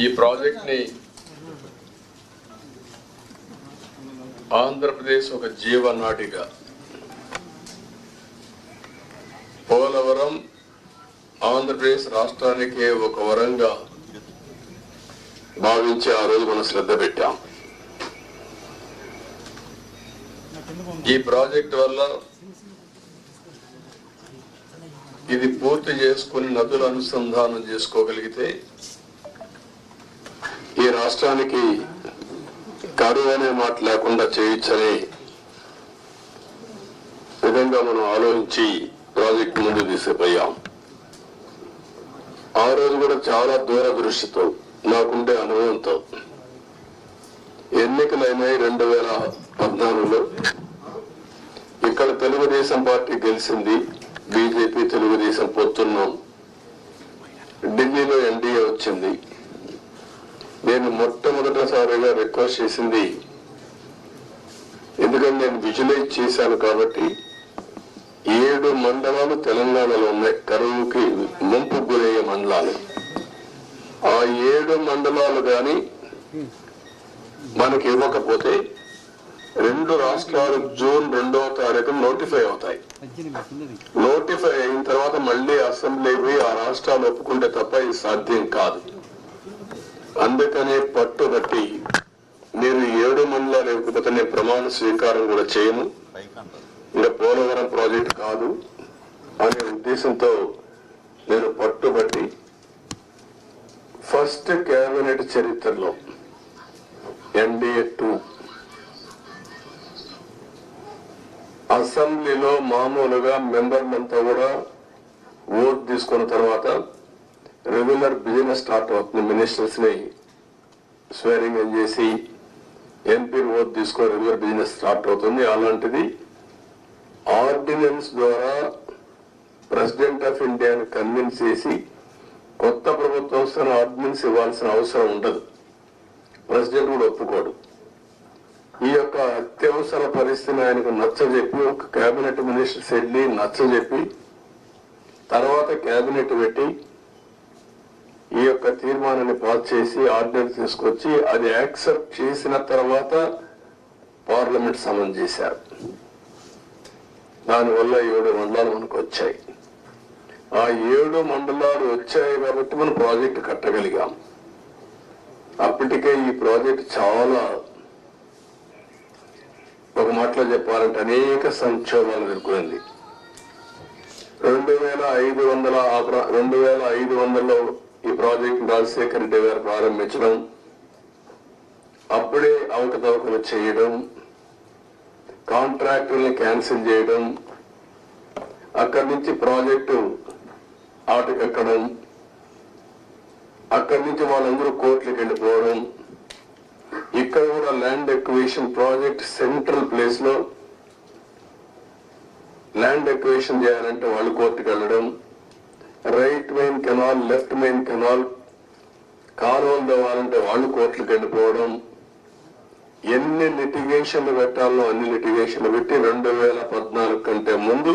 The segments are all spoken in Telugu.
ఈ ప్రాజెక్ట్ని ఆంధ్రప్రదేశ్ ఒక జీవనాటిక పోలవరం ఆంధ్రప్రదేశ్ రాష్ట్రానికి ఒక వరంగా భావించి ఆ రోజు మనం శ్రద్ధ పెట్టాం. ఈ ప్రాజెక్ట్ వల్ల ఇది పూర్తి చేసుకుని నదులు అనుసంధానం చేసుకోగలిగితే రాష్ట్రానికి కరువు అనే మాట లేకుండా చేయొచ్చని విధంగా మనం ఆలోచించి ప్రాజెక్ట్ ముందు తీసుకుపోయాం ఆ రోజు కూడా చాలా దూరదృష్టితో నాకుండే అనుభవంతో ఎన్నికలైనాయి రెండు వేల పద్నాలుగులో. ఇక్కడ తెలుగుదేశం పార్టీ గెలిచింది బీజేపీ తెలుగుదేశం పొత్తున్నాం. ఢిల్లీలో ఎన్డీఏ వచ్చింది. నేను మొట్టమొదటిసారిగా రిక్వెస్ట్ చేసింది ఎందుకంటే నేను విజువలైజ్ చేశాను కాబట్టి ఏడు మండలాలు తెలంగాణలో ఉన్నాయి. కరువుకి ముంపు గురయ్యే మండలాలు. ఆ ఏడు మండలాలు కానీ మనకి ఇవ్వకపోతే రెండు రాష్ట్రాలు జూన్ రెండవ తారీఖు నోటిఫై అవుతాయి. నోటిఫై అయిన తర్వాత మళ్ళీ అసెంబ్లీ పోయి ఆ రాష్ట్రాలు ఒప్పుకుంటే తప్ప ఇది సాధ్యం కాదు. అందుకనే పట్టుబట్టి నేను ఏడు మండలాలు ఇవ్వకపోతే ప్రమాణ స్వీకారం కూడా చేయను. ఇంకా పోలవరం ప్రాజెక్ట్ కాదు అనే ఉద్దేశంతో నేను పట్టుబట్టి ఫస్ట్ కేబినెట్ చరిత్రలో ఎన్డీఏ టూ అసెంబ్లీలో మామూలుగా మెంబర్లంతా కూడా ఓట్ తీసుకున్న తర్వాత రెగ్యులర్ బిజినెస్ స్టార్ట్ అవుతుంది మినిస్టర్స్ని స్వేరింగ్ అని చేసి ఎంపీ ఓట్ తీసుకొని రెగ్యులర్ బిజినెస్ స్టార్ట్ అవుతుంది. అలాంటిది ఆర్డినెన్స్ ద్వారా ప్రెసిడెంట్ ఆఫ్ ఇండియాని కన్విన్స్ చేసి కొత్త ప్రభుత్వం వస్తున్న ఆర్డినెన్స్ ఇవ్వాల్సిన అవసరం ఉండదు. ప్రెసిడెంట్ కూడా ఒప్పుకోడు. ఈ యొక్క అత్యవసర పరిస్థితిని ఆయనకు నచ్చజెప్పి ఒక కేబినెట్ మినిస్టర్స్ వెళ్ళి నచ్చజెప్పి తర్వాత కేబినెట్ పెట్టి ఈ యొక్క తీర్మానాన్ని పాస్ చేసి ఆర్డినెన్స్ తీసుకొచ్చి అది యాక్సెప్ట్ చేసిన తర్వాత పార్లమెంట్ సమన్ చేశారు. దానివల్ల ఏడు మండలాలు మనకు వచ్చాయి. ఆ ఏడు మండలాలు వచ్చాయి కాబట్టి మనం ప్రాజెక్టు కట్టగలిగాం. అప్పటికే ఈ ప్రాజెక్ట్ చాలా ఒక మాటలో చెప్పాలంటే అనేక సంక్షోభాలు ఎదుర్కొంది. రెండు వేల ఐదు వందల రెండు వేల ఐదు వందల ఈ ప్రాజెక్ట్ రాజశేఖర రెడ్డి గారు ప్రారంభించడం అప్పుడే అవకతవకలు చేయడం కాంట్రాక్టుల్ని క్యాన్సిల్ చేయడం అక్కడి నుంచి ప్రాజెక్టు ఆటకెక్కడం అక్కడి నుంచి వాళ్ళందరూ కోర్టులకు వెళ్ళిపోవడం ఇక్కడ కూడా ల్యాండ్ ఎక్వేషన్ ప్రాజెక్ట్ సెంట్రల్ ప్లేస్లో ల్యాండ్ ఎక్వేషన్ చేయాలంటే వాళ్ళు కోర్టుకు వెళ్ళడం right main canal left main canal కాలువలు తవ్వాలంటే వాళ్ళు కోట్లు వెళ్ళిపోవడం ఎన్ని లిటిగేషన్లు పెట్టాలో అన్ని లిటిగేషన్లు పెట్టి రెండు వేల పద్నాలుగు కంటే ముందు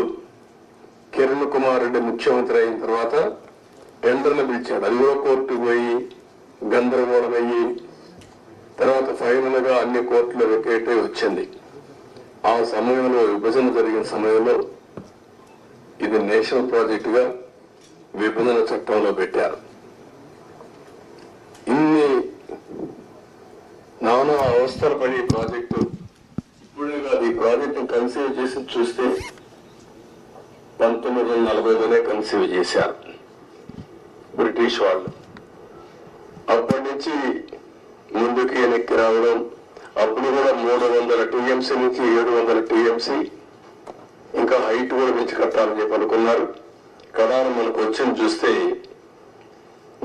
కిరణ్ కుమార్ రెడ్డి ముఖ్యమంత్రి అయిన తర్వాత టెండర్లు పిలిచాడు. అల్లో కోర్టు కోర్టుకు పోయి గందరగోళం అయ్యి తర్వాత ఫైనల్గా అన్ని కోర్టులు వెకేట్ వచ్చింది. ఆ సమయంలో విభజన జరిగిన సమయంలో ఇది నేషనల్ ప్రాజెక్ట్గా విభజన చట్టంలో పెట్టారు. ఇన్ని నానా అవస్థలు పడి ప్రాజెక్టు ఇప్పుడే కాదు ఈ ప్రాజెక్టు కన్సీవ్ చేసి చూస్తే పంతొమ్మిది వందల నలభైలోనే కన్సీవ్ చేశారు బ్రిటిష్ వాళ్ళు. అప్పటి నుంచి ముందుకు వెనక్కి రావడం అప్పుడు కూడా మూడు వందల టీఎంసీ నుంచి ఏడు వందల టీఎంసీ ఇంకా హైట్ కూడా పెంచి కట్టాలని చెప్పి అనుకున్నారు. కడాను మనకు వచ్చింది చూస్తే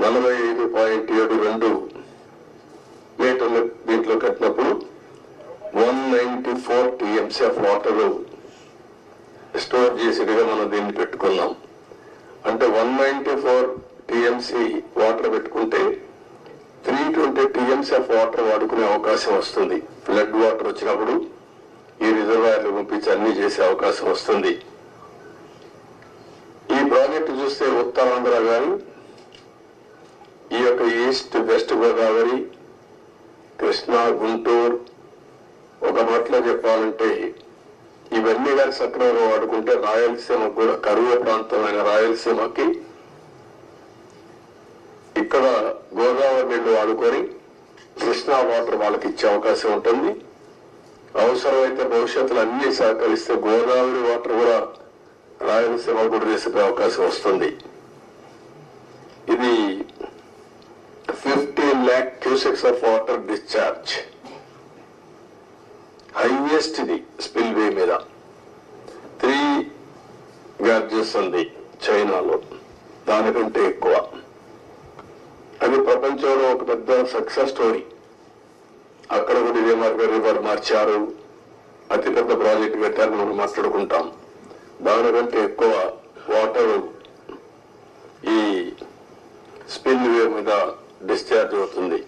నలభై ఐదు పాయింట్ ఏడు రెండు మీటర్ల దీంట్లో కట్టినప్పుడు one ninety four TMC of water store చేసేట్టుగా మనం దీన్ని పెట్టుకున్నాం. అంటే one ninety four TMC water పెట్టుకుంటే three twenty TMC of water వాడుకునే అవకాశం వస్తుంది. ఫ్లడ్ వాటర్ వచ్చినప్పుడు ఈ రిజర్వాయర్లు పంపించి అన్ని చేసే అవకాశం వస్తుంది. ఈ చూస్తే ఉత్తరాంధ్ర కానీ ఈ యొక్క ఈస్ట్ వెస్ట్ గోదావరి కృష్ణా గుంటూరు ఒక మాటలో చెప్పాలంటే ఇవన్నీ కానీ సక్రమంగా వాడుకుంటే రాయలసీమకు కూడా కరువు ప్రాంతమైన రాయలసీమకి ఇక్కడ గోదావరి నీళ్ళు వాడుకొని కృష్ణా వాటర్ వాళ్ళకి ఇచ్చే అవకాశం ఉంటుంది. అవసరమైతే భవిష్యత్తులో అన్ని సహకరిస్తే గోదావరి వాటర్ కూడా రాయలసీమ కూడా తీసుకునే అవకాశం వస్తుంది. ఇది fifteen lakh cusecs of water discharge. Highest ఇది స్పిల్ వే మీద. త్రీ గార్జెస్ ఉంది చైనాలో. దానికంటే ఎక్కువ. అది ప్రపంచంలో ఒక పెద్ద సక్సెస్ స్టోరీ. అక్కడ కూడా ఇదే మార్గం రివర్ మార్చారు? అతిపెద్ద ప్రాజెక్ట్ పెట్టారని మనం మాట్లాడుకుంటాం. దానికంటే ఎక్కువ వాటర్ ఈ స్పిల్ వే మీద డిశ్చార్జ్ అవుతుంది.